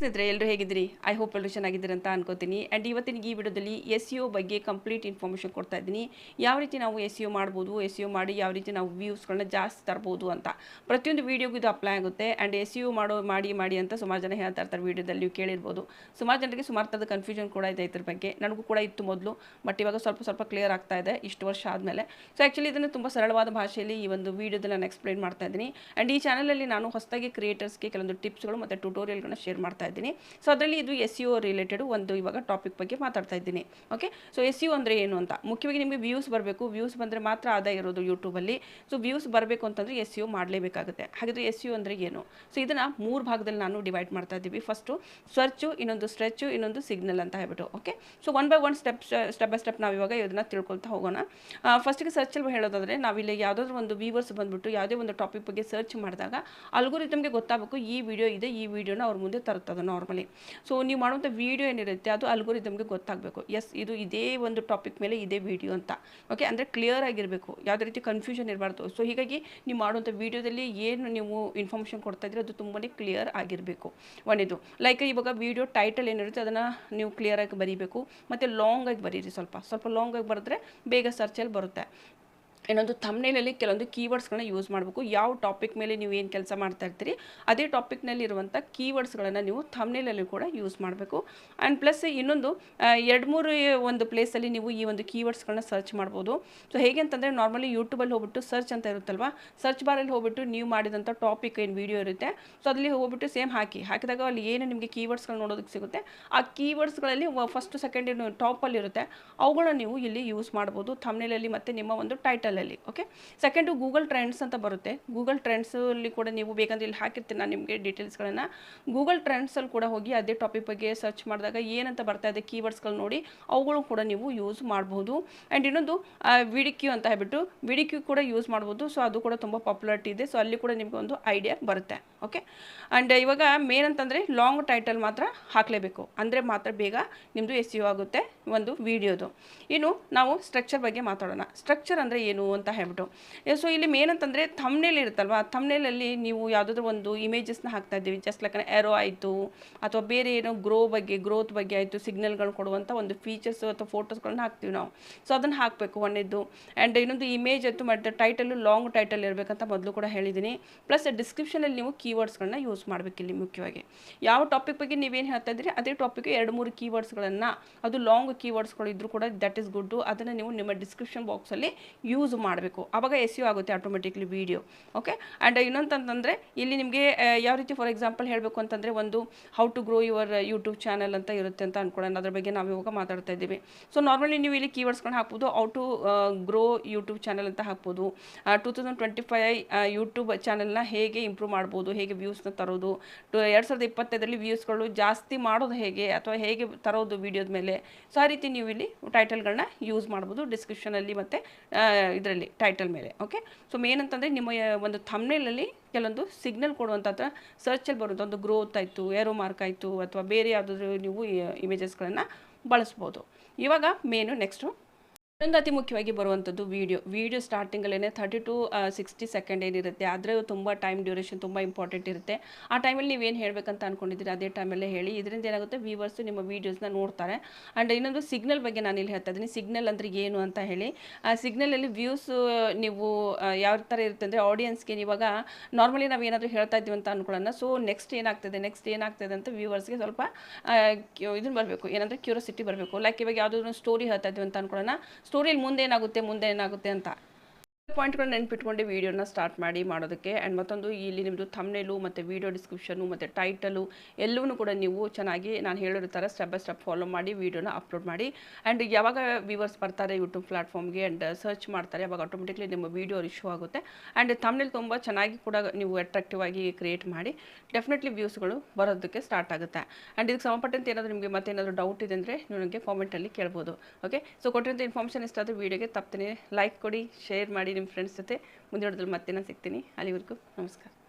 ಸ್ನೇಹಿತರೆ ಎಲ್ಲರೂ ಹೇಗಿದ್ದೀರಿ? ಐ ಹೋಪ್ ಎಲ್ಲರೂ ಚೆನ್ನಾಗಿದ್ದೀರಿ ಅಂತ ಅನ್ಕೋತೀನಿ. ಆ್ಯಂಡ್ ಇವತ್ತಿನ ಈ ವಿಡಿಯೋದಲ್ಲಿ ಎಸ್ ಯು ಬಗ್ಗೆ ಕಂಪ್ಲೀಟ್ ಇನ್ಫಾರ್ಮೇಷನ್ ಕೊಡ್ತಾ ಇದ್ದೀನಿ. ಯಾವ ರೀತಿ ನಾವು ಎಸ್ ಯು ಮಾಡ್ಬೋದು ಎಸ್ ಯು ಮಾಡಿ ಯಾವ ರೀತಿ ನಾವು ವ್ಯೂಸ್ಗಳನ್ನ ಜಾಸ್ತಿ ತರ್ಬೋದು ಅಂತ. ಪ್ರತಿಯೊಂದು ವೀಡಿಯೋಗೂ ಇದು ಅಪ್ಲೈ ಆಗುತ್ತೆ. ಆ್ಯಂಡ್ ಎಸ್ ಯು ಮಾಡೋ, ಮಾಡಿ ಮಾಡಿ ಅಂತ ಸುಮಾರು ಜನ ಹೇಳ್ತಾ ಇರ್ತಾರೆ ವೀಡಿಯೋದಲ್ಲಿ, ನೀವು ಕೇಳಿರ್ಬೋದು. ಸುಮಾರು ಜನರಿಗೆ ಸುಮಾರು ಥರದ ಕನ್ಫ್ಯೂಷನ್ ಕೂಡ ಇದೆ ಇದ್ರ ಬಗ್ಗೆ. ನನಗೂ ಕೂಡ ಇತ್ತು ಮೊದಲು. ಬಟ್ ಇವಾಗ ಸ್ವಲ್ಪ ಸ್ವಲ್ಪ ಕ್ಲಿಯರ್ ಆಗ್ತಾ ಇದೆ. ಇಷ್ಟು ವರ್ಷ ಆದಮೇಲೆ. ಸೊ ಆ್ಯಕ್ಚುಲಿ ಇದನ್ನು ತುಂಬ ಸರಳವಾದ ಭಾಷೆಯಲ್ಲಿ ಈ ಒಂದು ವೀಡಿಯೋದಲ್ಲಿ ನಾನು ಎಕ್ಸ್ಪ್ಲೈನ್ ಮಾಡ್ತಾ ಇದ್ದೀನಿ. ಆ್ಯಂಡ್ ಈ ಚಾನಲಲ್ಲಿ ನಾನು ಹೊಸದಾಗಿ ಕ್ರಿಯೇಟರ್ಸ್ಗೆ ಕೆಲವೊಂದು ಟಿಪ್ಸ್ಗಳು ಮತ್ತು ಟ್ಯೂಟೋರಿಯಲ್ಗಳನ್ನ ಶೇರ್ ಮಾಡ್ತಾ ಇದ್ದೀನಿ. ಸೊ ಅದರಲ್ಲಿ ಇದು ಎಸ್ ಯು ರಿಲೇಟೆಡ್ ಒಂದು ಇವಾಗ ಟಾಪಿಕ್ ಬಗ್ಗೆ ಮಾತಾಡ್ತಾ ಇದ್ದೀನಿ. ಓಕೆ ಸೊ ಎಸ್ ಯು ಅಂದರೆ ಏನು ಅಂತ? ಮುಖ್ಯವಾಗಿ ನಿಮಗೆ ವ್ಯೂಸ್ ಬರಬೇಕು. ವ್ಯೂಸ್ ಬಂದರೆ ಮಾತ್ರ ಆದಾಯ ಇರೋದು ಯೂಟ್ಯೂಬಲ್ಲಿ ಸೊ ವ್ಯೂಸ್ ಬರಬೇಕು ಅಂತಂದರೆ ಎಸ್ ಯು ಮಾಡಲೇಬೇಕಾಗುತ್ತೆ. ಹಾಗಿದ್ರೆ ಎಸ್ ಯು ಅಂದರೆ ಏನು? ಸೊ ಇದನ್ನು ಮೂರು ಭಾಗದಲ್ಲಿ ನಾನು ಡಿವೈಡ್ ಮಾಡ್ತಾ ಇದ್ದೀವಿ. ಫಸ್ಟು ಸರ್ಚು ಇನ್ನೊಂದು ಸ್ಟ್ರೆಚ್ಚು ಇನ್ನೊಂದು ಸಿಗ್ನಲ್ ಅಂತ ಹೇಳ್ಬಿಟ್ಟು. Okay so one by one step step by step ನಾವು ಇವಾಗ ಇದನ್ನು ತಿಳ್ಕೊಳ್ತಾ ಹೋಗೋಣ. ಫಸ್ಟಿಗೆ ಸರ್ಚಲ್ಲಿ ಹೇಳೋದಾದರೆ ನಾವಿಲ್ಲಿ ಯಾವುದಾದ್ರೂ ಒಂದು ವ್ಯೂವರ್ಸ್ ಬಂದುಬಿಟ್ಟು ಯಾವುದೇ ಒಂದು ಟಾಪಿಕ್ ಬಗ್ಗೆ ಸರ್ಚ್ ಮಾಡಿದಾಗ ಅಲ್ಗೋರಿಥಮ್ಗೆ ಗೊತ್ತಾಗಬೇಕು ಈ ವಿಡಿಯೋ ಇದೆ, ಈ ವಿಡಿಯೋನ ಅವ್ರ ಮುಂದೆ ತರುತ್ತದೆ ನಾರ್ಮಲಿ ಸೊ ನೀವು ಮಾಡುವಂಥ ವೀಡಿಯೋ ಏನಿರುತ್ತೆ, ಅದು ಅಲ್ಗೋರಿದಮ್ಗೆ ಗೊತ್ತಾಗಬೇಕು. ಎಸ್ ಇದು ಇದೇ ಒಂದು ಟಾಪಿಕ್ ಮೇಲೆ ಇದೇ ವೀಡಿಯೋ ಅಂತ. ಓಕೆ ಅಂದರೆ ಕ್ಲಿಯರ್ ಆಗಿರಬೇಕು. ಯಾವುದೇ ರೀತಿ ಕನ್ಫ್ಯೂಷನ್ ಇರಬಾರ್ದು. ಸೊ ಹೀಗಾಗಿ ನೀವು ಮಾಡುವಂಥ ವೀಡಿಯೋದಲ್ಲಿ ಏನು ನೀವು ಇನ್ಫಾರ್ಮೇಷನ್ ಕೊಡ್ತಾ ಇದ್ರೆ ಅದು ತುಂಬಾ ಕ್ಲಿಯರ್ ಆಗಿರಬೇಕು. ಒಂದಿದು. ಲೈಕ್ ಇವಾಗ ವೀಡಿಯೋ ಟೈಟಲ್ ಏನಿರುತ್ತೆ, ಅದನ್ನು ನೀವು ಕ್ಲಿಯರಾಗಿ ಬರೀಬೇಕು. ಮತ್ತು ಲಾಂಗಾಗಿ ಬರೀರಿ ಸ್ವಲ್ಪ. ಸ್ವಲ್ಪ ಲಾಂಗಾಗಿ ಬರೆದ್ರೆ ಬೇಗ ಸರ್ಚಲ್ಲಿ ಬರುತ್ತೆ. ಇನ್ನೊಂದು ಥಮ್ನೇಲಲ್ಲಿ ಕೆಲವೊಂದು ಕೀವರ್ಡ್ಸ್ಗಳನ್ನ ಯೂಸ್ ಮಾಡಬೇಕು. ಯಾವ ಟಾಪಿಕ್ ಮೇಲೆ ನೀವು ಏನು ಕೆಲಸ ಮಾಡ್ತಾ ಇರ್ತೀರಿ, ಅದೇ ಟಾಪಿಕ್ನಲ್ಲಿರುವಂಥ ಕೀವರ್ಡ್ಸ್ಗಳನ್ನು ನೀವು ಥಮ್ನೇಲಲ್ಲಿ ಕೂಡ ಯೂಸ್ ಮಾಡಬೇಕು. ಆ್ಯಂಡ್ ಪ್ಲಸ್ ಇನ್ನೊಂದು ಎರಡು ಮೂರು ಒಂದು ಪ್ಲೇಸಲ್ಲಿ ನೀವು ಈ ಒಂದು ಕೀವರ್ಡ್ಸ್ಗಳನ್ನ ಸರ್ಚ್ ಮಾಡ್ಬೋದು. ಸೊ ಹೇಗೆ ಅಂತಂದರೆ ನಾರ್ಮಲಿ ಯೂಟ್ಯೂಬಲ್ಲಿ ಹೋಗ್ಬಿಟ್ಟು ಸರ್ಚ್ ಅಂತ ಇರುತ್ತಲ್ವ? ಸರ್ಚ್ ಬಾರಲ್ಲಿ ಹೋಗ್ಬಿಟ್ಟು ನೀವು ಮಾಡಿದಂಥ ಟಾಪಿಕ್ ಏನು ವೀಡಿಯೋ ಇರುತ್ತೆ ಸೊ ಅಲ್ಲಿ ಹೋಗ್ಬಿಟ್ಟು ಸೇಮ್ ಹಾಕಿ. ಹಾಕಿದಾಗ ಅಲ್ಲಿ ಏನು ನಿಮಗೆ ಕೀವರ್ಡ್ಸ್ಗಳು ನೋಡೋದಕ್ಕೆ ಸಿಗುತ್ತೆ, ಆ ಕೀವರ್ಡ್ಸ್ಗಳಲ್ಲಿ ಫಸ್ಟ್ ಸೆಕೆಂಡ್ ಟಾಪಲ್ಲಿರುತ್ತೆ ಅವುಗಳನ್ನ ನೀವು ಇಲ್ಲಿ ಯೂಸ್ ಮಾಡ್ಬೋದು. ಥಮ್ನೇಲಲ್ಲಿ ಮತ್ತು ನಿಮ್ಮ ಒಂದು ಟೈಟಲಲ್ಲಿ ಓಕೆ ಸೆಕೆಂಡು ಗೂಗಲ್ ಟ್ರೆಂಡ್ಸ್ ಅಂತ ಬರುತ್ತೆ. ಗೂಗಲ್ ಟ್ರೆಂಡ್ಸಲ್ಲಿ ಕೂಡ ನೀವು ಬೇಕಂದ್ರೆ ಇಲ್ಲಿ ಹಾಕಿರ್ತೀನಿ ನಾನು ನಿಮಗೆ ಡೀಟೇಲ್ಸ್ಗಳನ್ನು ಗೂಗಲ್ ಟ್ರೆಂಡ್ಸಲ್ಲಿ ಕೂಡ ಹೋಗಿ ಅದೇ ಟಾಪಿಕ್ ಬಗ್ಗೆ ಸರ್ಚ್ ಮಾಡಿದಾಗ ಏನಂತ ಬರ್ತಾ ಇದೆ ಕೀವರ್ಡ್ಸ್ಗಳು ನೋಡಿ ಅವುಗಳು ಕೂಡ ನೀವು ಯೂಸ್ ಮಾಡ್ಬೋದು. ಆ್ಯಂಡ್ ಇನ್ನೊಂದು ವಿಡಿಕ್ಯೂ ಅಂತ ಹೇಳ್ಬಿಟ್ಟು ವಿಡಿಕ್ಯೂ ಕೂಡ ಯೂಸ್ ಮಾಡ್ಬೋದು. ಸೊ ಅದು ಕೂಡ ತುಂಬ ಪಾಪ್ಯುಲಾರಿಟಿ ಇದೆ. ಸೊ ಅಲ್ಲಿ ಕೂಡ ನಿಮಗೆ ಒಂದು ಐಡಿಯಾ ಬರುತ್ತೆ. ಓಕೆ? ಆ್ಯಂಡ್ ಇವಾಗ ಮೇನ್ ಅಂತಂದರೆ ಲಾಂಗ್ ಟೈಟಲ್ ಮಾತ್ರ ಹಾಕಲೇಬೇಕು. ಅಂದರೆ ಮಾತ್ರ ಬೇಗ ನಿಮ್ಮದು ಎಸ್ ಯು ಆಗುತ್ತೆ ಒಂದು ವಿಡಿಯೋದು ಇನ್ನು ನಾವು ಸ್ಟ್ರಕ್ಚರ್ ಬಗ್ಗೆ ಮಾತಾಡೋಣ. ಸ್ಟ್ರಕ್ಚರ್ ಅಂದರೆ ಏನು ಅಂತ ಹೇಳ್ಬಿಟ್ಟು. ಸೊ ಇಲ್ಲಿ ಮೇನ್ ಅಂತಂದರೆ ಥಮ್ನೇಲ್ ಇರುತ್ತಲ್ವಾ? ಥಮ್ನೇಲಲ್ಲಿ ನೀವು ಯಾವುದಾದ್ರೂ ಒಂದು ಇಮೇಜಸ್ನ ಹಾಕ್ತಾ ಇದ್ದೀವಿ. ಜಸ್ಟ್ ಲೈಕ್ ಎರೋ ಆಯಿತು, ಅಥವಾ ಬೇರೆ ಏನೋ ಗ್ರೋ ಬಗ್ಗೆ ಗ್ರೋತ್ ಬಗ್ಗೆ ಆಯಿತು ಸಿಗ್ನಲ್ಗಳು ಕೊಡುವಂಥ ಒಂದು ಫೀಚರ್ಸ್ ಅಥವಾ ಫೋಟೋಸ್ಗಳನ್ನ ಹಾಕ್ತೀವಿ ನಾವು. ಸೊ ಅದನ್ನು ಹಾಕಬೇಕು ಒಂದೇದು ಆ್ಯಂಡ್ ಇನ್ನೊಂದು ಇಮೇಜ್ ಅಂತೂ ಮತ್ತು ಟೈಟಲು ಲಾಂಗ್ ಟೈಟಲ್ ಇರಬೇಕಂತ ಮೊದಲು ಕೂಡ ಹೇಳಿದ್ದೀನಿ. ಪ್ಲಸ್ ಡಿಸ್ಕ್ರಿಪ್ಷನಲ್ಲಿ ನೀವು ಕೀವರ್ಡ್ಸ್ಗಳನ್ನ ಯೂಸ್ ಮಾಡಬೇಕು ಇಲ್ಲಿ ಮುಖ್ಯವಾಗಿ. ಯಾವ ಟಾಪಿಕ್ ಬಗ್ಗೆ ನೀವೇನು ಹೇಳ್ತಾ ಇದ್ದೀರಿ, ಅದೇ ಟಾಪಿಕ್ ಎರಡು ಮೂರು ಕೀವರ್ಡ್ಸ್ಗಳನ್ನು ಅದು ಲಾಂಗ್ ಕೀವರ್ಡ್ಸ್ಗಳು ಇದ್ರೂ ಕೂಡ ದಟ್ ಈಸ್ ಗುಡ್ಡು ಅದನ್ನು ನೀವು ನಿಮ್ಮ ಡಿಸ್ಕ್ರಿಪ್ಷನ್ ಬಾಕ್ಸಲ್ಲಿ ಯೂಸ್ ಮಾಡಬೇಕು. ಆವಾಗ ಎಸ್ ಯು ಆಗುತ್ತೆ ಆಟೋಮೆಟಿಕ್ಲಿ ವಿಡಿಯೋ ಓಕೆ ಆ್ಯಂಡ್ ಇನ್ನೊಂತಂತಂದರೆ, ಇಲ್ಲಿ ನಿಮಗೆ ಯಾವ ರೀತಿ ಫಾರ್ ಎಕ್ಸಾಂಪಲ್ ಹೇಳಬೇಕು ಅಂತಂದರೆ, ಒಂದು how to grow your YouTube channel ಅಂತ ಇರುತ್ತೆ ಅಂತ ಅನ್ಕೊಳ್ಳೋಣ. ಅದ್ರ ಬಗ್ಗೆ ನಾವು ಇವಾಗ ಮಾತಾಡ್ತಾ ಇದ್ದೀವಿ. ಸೊ ನಾರ್ಮಲಿ ನೀವು ಇಲ್ಲಿ ಕೀವರ್ಡ್ಸ್ಗಳನ್ನ ಹಾಕ್ಬೋದು how to grow YouTube channel ಅಂತ ಹಾಕ್ಬೋದು. Two thousand twenty five YouTube ಚಾನಲ್ನ ಹೇಗೆ ಇಂಪ್ರೂವ್ ಮಾಡ್ಬೋದು ಹೇಗೆ ವ್ಯೂಸ್ನ ತರೋದು? ಟು, ಎರಡು ಸಾವಿರದ ಇಪ್ಪತ್ತೈದರಲ್ಲಿ ವ್ಯೂಸ್ಗಳು ಜಾಸ್ತಿ ಮಾಡೋದು ಹೇಗೆ? ಅಥವಾ ಹೇಗೆ ತರೋದು ವೀಡಿಯೋದ ಮೇಲೆ? ಸೊ ಆ ರೀತಿ ನೀವು ಇಲ್ಲಿ ಟೈಟಲ್ಗಳನ್ನ ಯೂಸ್ ಮಾಡ್ಬೋದು ಡಿಸ್ಕ್ರಿಪ್ಷನಲ್ಲಿ ಮತ್ತು ಇದರಲ್ಲಿ ಟೈಟಲ್ ಮೇಲೆ ಓಕೆ ಸೊ ಮೇನ್ ಅಂತಂದರೆ ನಿಮ್ಮ ಒಂದು ಥಮ್ನೇಲಲ್ಲಿ ಕೆಲವೊಂದು ಸಿಗ್ನಲ್ ಕೊಡುವಂಥ ಸರ್ಚಲ್ಲಿ ಬರುವಂಥ ಒಂದು ಗ್ರೋತ್ ಆಯಿತು ಏರೋ ಮಾರ್ಕ್ ಆಯಿತು, ಅಥವಾ ಬೇರೆ ಯಾವುದಾದ್ರೂ ನೀವು ಇಮೇಜಸ್ಗಳನ್ನು ಬಳಸ್ಬೋದು. ಇವಾಗ ಮೇನು ನೆಕ್ಸ್ಟು ಇನ್ನೊಂದು ಅತಿ ಮುಖ್ಯವಾಗಿ ಬರುವಂಥದ್ದು ವೀಡಿಯೋ ವೀಡಿಯೋ ಸ್ಟಾರ್ಟಿಂಗಲ್ಲೇ ಥರ್ಟಿ ಟು ಸಿಕ್ಸ್ಟಿ ಸೆಕೆಂಡ್ ಏನಿರುತ್ತೆ, ಆದರೆ ತುಂಬ ಟೈಮ್ ಡ್ಯೂರೇಷನ್ ತುಂಬ ಇಂಪಾರ್ಟೆಂಟ್ ಇರುತ್ತೆ. ಆ ಟೈಮಲ್ಲಿ ನೀವೇನು ಹೇಳಬೇಕಂತ ಅಂದ್ಕೊಂಡಿದ್ದೀರಿ ಅದೇ ಟೈಮಲ್ಲೇ ಹೇಳಿ. ಇದರಿಂದ ಏನಾಗುತ್ತೆ ವೀವರ್ಸ್ ನಿಮ್ಮ ವೀಡಿಯೋಸ್ನ ನೋಡ್ತಾರೆ. ಆ್ಯಂಡ್ ಇನ್ನೊಂದು ಸಿಗ್ನಲ್ ಬಗ್ಗೆ ನಾನು ಇಲ್ಲಿ ಹೇಳ್ತಾ ಇದ್ದೀನಿ. ಸಿಗ್ನಲ್ ಅಂದರೆ ಏನು ಅಂತ ಹೇಳಿ. ಆ ಸಿಗ್ನಲಲ್ಲಿ ವ್ಯೂಸ್ ನೀವು ಯಾವ ಥರ ಇರುತ್ತೆ ಅಂದರೆ ಆಡಿಯನ್ಸ್ಗೆ ಇವಾಗ ನಾರ್ಮಲಿ ನಾವು ಏನಾದರೂ ಹೇಳ್ತಾ ಇದ್ದೀವಿ ಅಂತ ಅಂದ್ಕೊಳ್ಳೋಣ ಸೊ ನೆಕ್ಸ್ಟ್ ಏನಾಗ್ತದೆ ನೆಕ್ಸ್ಟ್ ಏನಾಗ್ತದೆ ಅಂತ ವ್ಯೂವರ್ಸ್ಗೆ ಸ್ವಲ್ಪ ಇದನ್ನು ಬರಬೇಕು. ಏನಂದರೆ ಕ್ಯೂರಿಯಾಸಿಟಿ ಬರಬೇಕು. ಲೈಕ್ ಇವಾಗ ಯಾವುದಾದ್ರು ಸ್ಟೋರಿ ಹೇಳ್ತಾ ಇದ್ದೀವಿ ಅಂತ ಅಂದ್ಕೊಳ್ಳೋಣ ಸ್ಟೋರಿಯಲ್ಲಿ ಮುಂದೇನಾಗುತ್ತೆ ಮುಂದೆ ಏನಾಗುತ್ತೆ ಅಂತ. ಪಾಯಿಂಟ್ಗಳು ನೆನ್ಪಿಟ್ಕೊಂಡು ವೀಡಿಯೋನ ಸ್ಟಾರ್ಟ್ ಮಾಡಿ ಮಾಡೋದಕ್ಕೆ. ಆ್ಯಂಡ್ ಮತ್ತೊಂದು, ಇಲ್ಲಿ ನಿಮ್ಮದು ಥಮ್ನೇಲು ಮತ್ತು ವೀಡಿಯೋ ಡಿಸ್ಕ್ರಿಪ್ಷನು ಮತ್ತು ಟೈಟಲು ಎಲ್ಲವೂ ಕೂಡ ನೀವು ಚೆನ್ನಾಗಿ ನಾನು ಹೇಳಿರೋ ಥರ ಸ್ಟೆಪ್ ಬೈ ಸ್ಟೆಪ್ ಫಾಲೋ ಮಾಡಿ ವೀಡಿಯೋನ ಅಪ್ಲೋಡ್ ಮಾಡಿ. ಆ್ಯಂಡ್ ಯಾವಾಗ ವ್ಯೂವರ್ಸ್ ಬರ್ತಾರೆ ಯೂಟ್ಯೂಬ್ ಪ್ಲಾಟ್ಫಾರ್ಮ್ಗೆ ಆ್ಯಂಡ್ ಸರ್ಚ್ ಮಾಡ್ತಾರೆ, ಅವಾಗ ಆಟೋಮೆಟಿಕ್ಲಿ ನಿಮ್ಮ ವೀಡಿಯೋ ಇಶ್ಯೂ ಆಗುತ್ತೆ. ಆ್ಯಂಡ್ ಥಮ್ನೇಲ್ ತುಂಬ ಚೆನ್ನಾಗಿ ಕೂಡ ನೀವು ಅಟ್ರಾಕ್ಟಿವ್ ಆಗಿ ಕ್ರಿಯೇಟ್ ಮಾಡಿ ಡೆಫಿನೆಟ್ಲಿ ವ್ಯೂಸ್ಗಳು ಬರೋದಕ್ಕೆ ಸ್ಟಾರ್ಟ್ ಆಗುತ್ತೆ. ಆ್ಯಂಡ್ ಇದಕ್ಕೆ ಸಂಬಂಧಪಟ್ಟಂತೆ ಏನಾದರೂ ನಿಮಗೆ ಮತ್ತೇನಾದರೂ ಡೌಟ್ ಇದೆ ಅಂದರೆ ನೀವು ನನಗೆ ಕಾಮೆಂಟಲ್ಲಿ ಕೇಳ್ಬೋದು. ಓಕೆ ಸೊ ಕೊಟ್ಟಿರೋಂಥ ಇನ್ಫಾರ್ಮೇಷನ್ ಇಷ್ಟ ಆದರೆ ವೀಡಿಯೋಗೆ ತಪ್ಪದೇ ಲೈಕ್ ಕೊಡಿ ಶೇರ್ ಮಾಡಿ ನಿಮ್ಮ ಫ್ರೆಂಡ್ಸ್ ಜೊತೆ ಮುಂದೆ ಮತ್ತೆ ನಾನು ಸಿಗ್ತೀನಿ. ಅಲ್ಲಿವರೆಗೂ ನಮಸ್ಕಾರ.